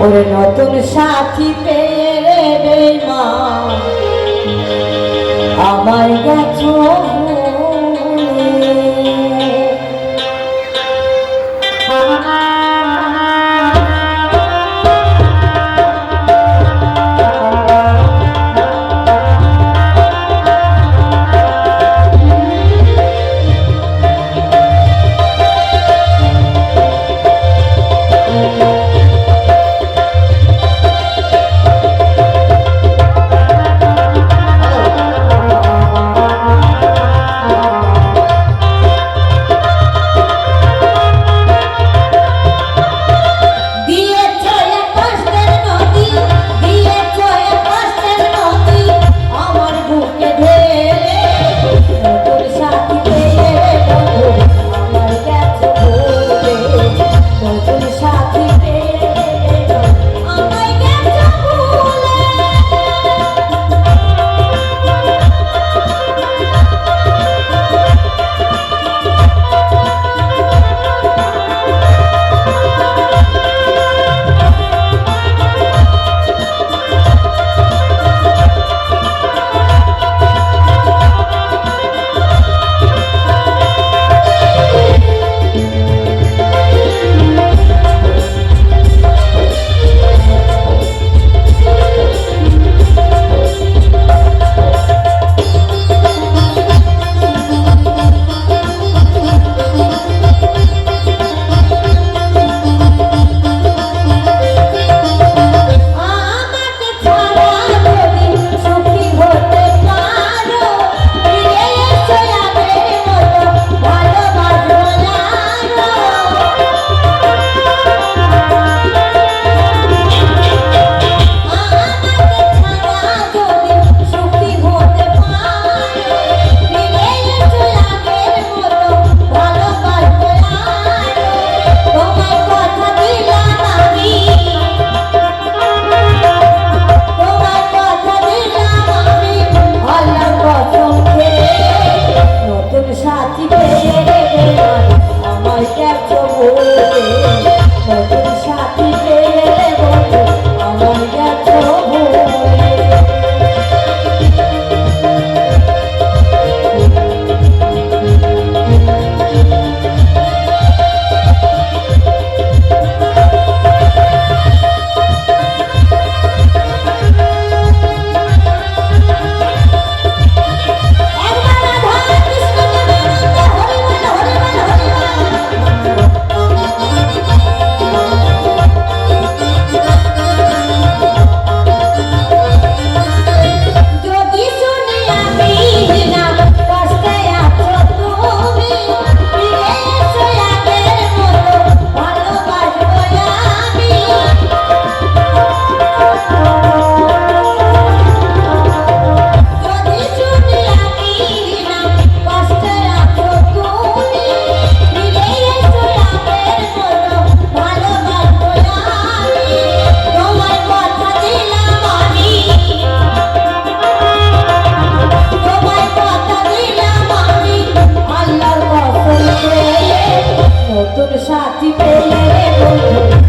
ওর নতুন সাথী পেয়ে রে মা আমার গেছো কাছে বন্ধু